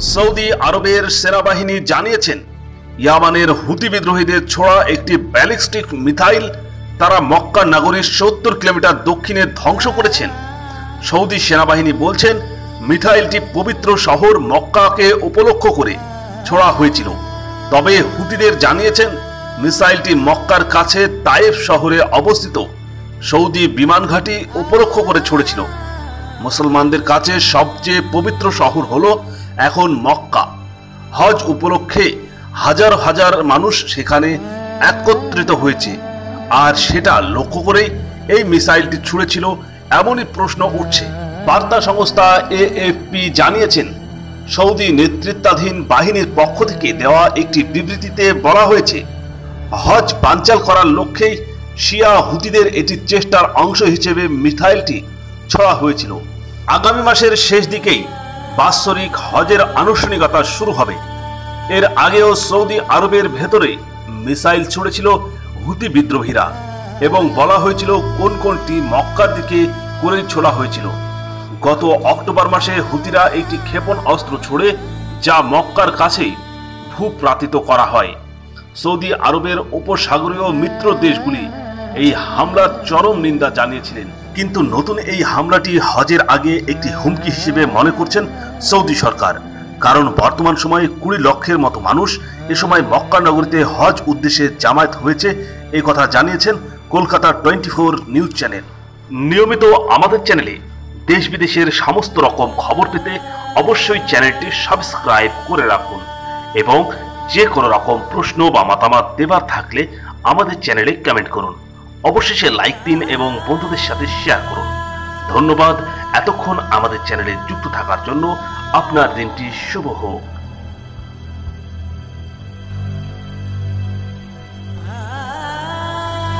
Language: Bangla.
সৌদি আরবের সেনাবাহিনী জানিয়েছেন, ইয়ামানের হুতি বিদ্রোহীদের ছোড়া একটি ব্যালিস্টিক মিথাইল তারা মক্কা নগরীর সত্তর কিলোমিটার দক্ষিণে ধ্বংস করেছেন। সৌদি সেনাবাহিনী বলছেন, মিথাইলটি পবিত্র শহর মক্কাকে উপলক্ষ করে ছোড়া হয়েছিল। তবে হুতিদের জানিয়েছেন, মিসাইলটি মক্কার কাছে তায়েফ শহরে অবস্থিত। সৌদি বিমান ঘাঁটি উপলক্ষ করে ছড়েছিল। মুসলমানদের কাছে সবচেয়ে পবিত্র শহর হলো এখন মক্কা। হজ উপলক্ষে হাজার হাজার মানুষ সেখানে একত্রিত হয়েছে। আর সেটা লক্ষ্য করেই এই মিসাইলটি ছুঁড়েছিল এমনই প্রশ্ন উঠছে। বার্তা সংস্থা এএফপি জানিয়েছেন, সৌদি নেতৃত্বাধীন বাহিনীর পক্ষ থেকে দেওয়া একটি বিবৃতিতে বলা হয়েছে, হজ বানচাল করার লক্ষ্যেই শিয়া হুতিদের এটি চেষ্টার অংশ হিসেবে মিসাইলটি ছড়া হয়েছিল। আগামী মাসের শেষ দিকেই বাৎসরিক হজের আনুষ্ঠানিকতা শুরু হবে। এর আগেও সৌদি আরবের ভেতরে মিসাইল ছুড়েছিল হুতি বিদ্রোহীরা এবং বলা হয়েছিল কোন কোনটি মক্কার দিকে করে ছোড়া হয়েছিল। গত অক্টোবর মাসে হুতিরা একটি ক্ষেপণ অস্ত্র ছুড়ে, যা মক্কার কাছেই ভূপ্রাতিত করা হয়। সৌদি আরবের উপসাগরীয় মিত্র দেশগুলি এই হামলার চরম নিন্দা জানিয়েছিলেন। কিন্তু নতুন এই হামলাটি হজের আগে একটি হুমকি হিসেবে মনে করছেন সৌদি সরকার। কারণ বর্তমান সময়ে কুড়ি লক্ষের মতো মানুষ এ সময় মক্কা নগরীতে হজ উদ্দেশ্যে জামায়াত হয়েছে এই কথা জানিয়েছেন Kolkata twenty four news channel. নিয়মিত আমাদের চ্যানেলে দেশ বিদেশের সমস্ত রকম খবর পেতে অবশ্যই চ্যানেলটি সাবস্ক্রাইব করে রাখুন এবং যে কোনো রকম প্রশ্ন বা মতামত দেবার থাকলে আমাদের চ্যানেলে কমেন্ট করুন। অবশেষে লাইক দিন এবং বন্ধুদের সাথে শেয়ার করুন। ধন্যবাদ। এতক্ষণ আমাদের চ্যানেলে যুক্ত থাকার জন্য আপনার দিনটি শুভ হোক।